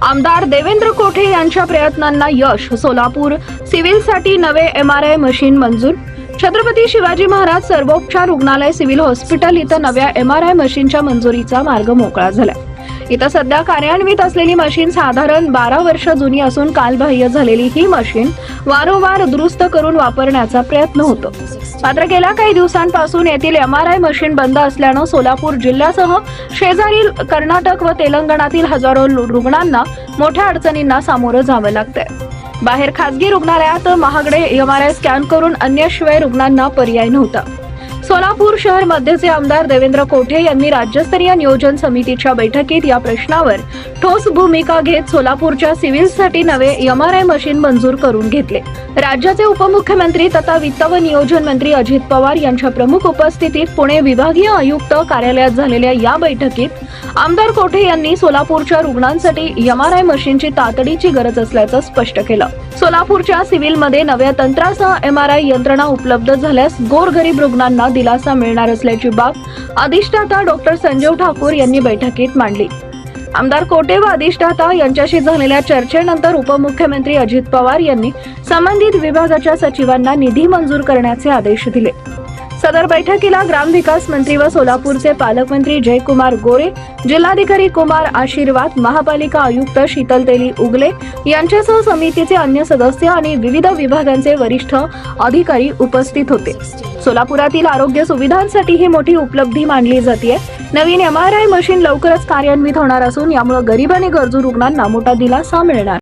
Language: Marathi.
आमदार देवेंद्र कोठे यांच्या प्रयत्नांना यश सोलापूर. सिव्हिलसाठी नवे एम आर आय मशीन मंजूर. छत्रपती शिवाजी महाराज सर्वोपचार रुग्णालय सिव्हिल हॉस्पिटल इथं नव्या एम आर आय मशीनच्या मंजुरीचा मार्ग मोकळा झाला. इथं सध्या कार्यान्वित असलेली मशीन साधारण बारा वर्ष जुनी असून कालबाह्य झालेली ही मशीन वारंवार दुरुस्त करून वापरण्याचा प्रयत्न होतो. मात्र गेल्या काही दिवसांपासून येथील एम आर आय मशीन बंद असल्यानं सोलापूर जिल्ह्यासह शेजारील कर्नाटक व तेलंगणातील हजारो रुग्णांना मोठ्या अडचणींना सामोरं जावं लागतंय. बाहेर खासगी रुग्णालयात महागडे एम आर आय स्कॅन करून अन्यशिवाय रुग्णांना पर्याय नव्हता. सोलापूर शहर मध्यचे आमदार देवेंद्र कोठे यांनी राज्यस्तरीय नियोजन समितीच्या बैठकीत या प्रश्नावर ठोस भूमिका घेत सोलापूरच्या सिव्हिलसाठी नवे एम आर आय मशीन मंजूर करून घेतले. राज्याचे उपमुख्यमंत्री तथा वित्त व नियोजन मंत्री अजित पवार यांच्या प्रमुख उपस्थितीत पुणे विभागीय आयुक्त कार्यालयात झालेल्या या बैठकीत आमदार कोठे यांनी सोलापूरच्या रुग्णांसाठी एम आर आय मशीनची तातडीची गरज असल्याचं स्पष्ट केलं. सोलापूरच्या सिव्हिलमध्ये नव्या तंत्रासह एम आर आय यंत्रणा उपलब्ध झाल्यास गोरगरीब रुग्णांना दिलासा मिळणार असल्याची बाब अधिष्ठाता डॉक्टर संजीव ठाकूर यांनी बैठकीत मांडली. आमदार कोटे व अधिष्ठाता यांच्याशी झालेल्या चर्चेनंतर उपमुख्यमंत्री अजित पवार यांनी संबंधित विभागाच्या सचिवांना निधी मंजूर करण्याचे आदेश दिले. सदर बैठकीला ग्रामविकास मंत्री व सोलापूरचे पालकमंत्री जयकुमार गोरे जिल्हाधिकारी कुमार आशीर्वाद महापालिका आयुक्त शीतल तेली उगले यांच्यासह समितीचे अन्य सदस्य आणि विविध विभागांचे वरिष्ठ अधिकारी उपस्थित होते. सोलापुरातील आरोग्य सुविधांसाठी ही मोठी उपलब्धी मानली जाते नवीन एम आर आय मशीन लवकरच कार्यान्वित होणार असून यामुळे गरीब आणि गरजू रुग्णांना मोठा दिलासा मिळणार.